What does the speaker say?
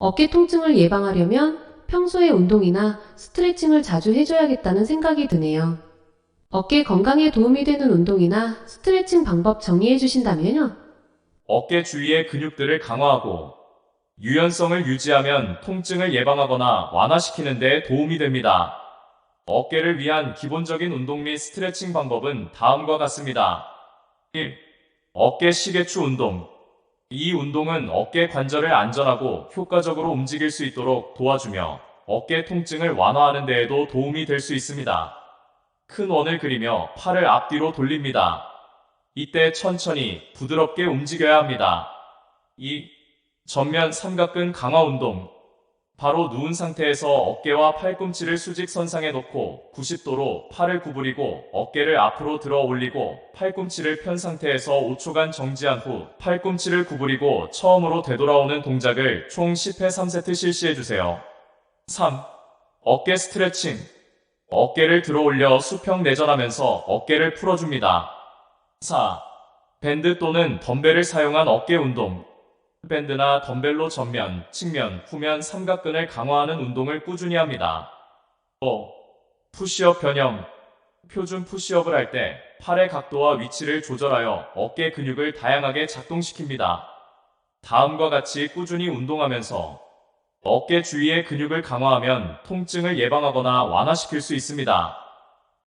어깨 통증을 예방하려면 평소에 운동이나 스트레칭을 자주 해줘야겠다는 생각이 드네요. 어깨 건강에 도움이 되는 운동이나 스트레칭 방법 정리해 주신다면요? 어깨 주위의 근육들을 강화하고 유연성을 유지하면 통증을 예방하거나 완화시키는 데 도움이 됩니다. 어깨를 위한 기본적인 운동 및 스트레칭 방법은 다음과 같습니다. 1. 어깨 시계추 운동. 이 운동은 어깨 관절을 안전하고 효과적으로 움직일 수 있도록 도와주며 어깨 통증을 완화하는 데에도 도움이 될 수 있습니다. 큰 원을 그리며 팔을 앞뒤로 돌립니다. 이때 천천히 부드럽게 움직여야 합니다. 2. 전면 삼각근 강화 운동. 바로 누운 상태에서 어깨와 팔꿈치를 수직선상에 놓고 90도로 팔을 구부리고 어깨를 앞으로 들어 올리고 팔꿈치를 편 상태에서 5초간 정지한 후 팔꿈치를 구부리고 처음으로 되돌아오는 동작을 총 10회 3세트 실시해 주세요. 3. 어깨 스트레칭. 어깨를 들어 올려 수평 내전하면서 어깨를 풀어줍니다. 4. 밴드 또는 덤벨을 사용한 어깨 운동. 밴드나 덤벨로 전면, 측면, 후면 삼각근을 강화하는 운동을 꾸준히 합니다. 5. 푸시업 변형. 표준 푸시업을 할 때 팔의 각도와 위치를 조절하여 어깨 근육을 다양하게 작동시킵니다. 다음과 같이 꾸준히 운동하면서 어깨 주위의 근육을 강화하면 통증을 예방하거나 완화시킬 수 있습니다.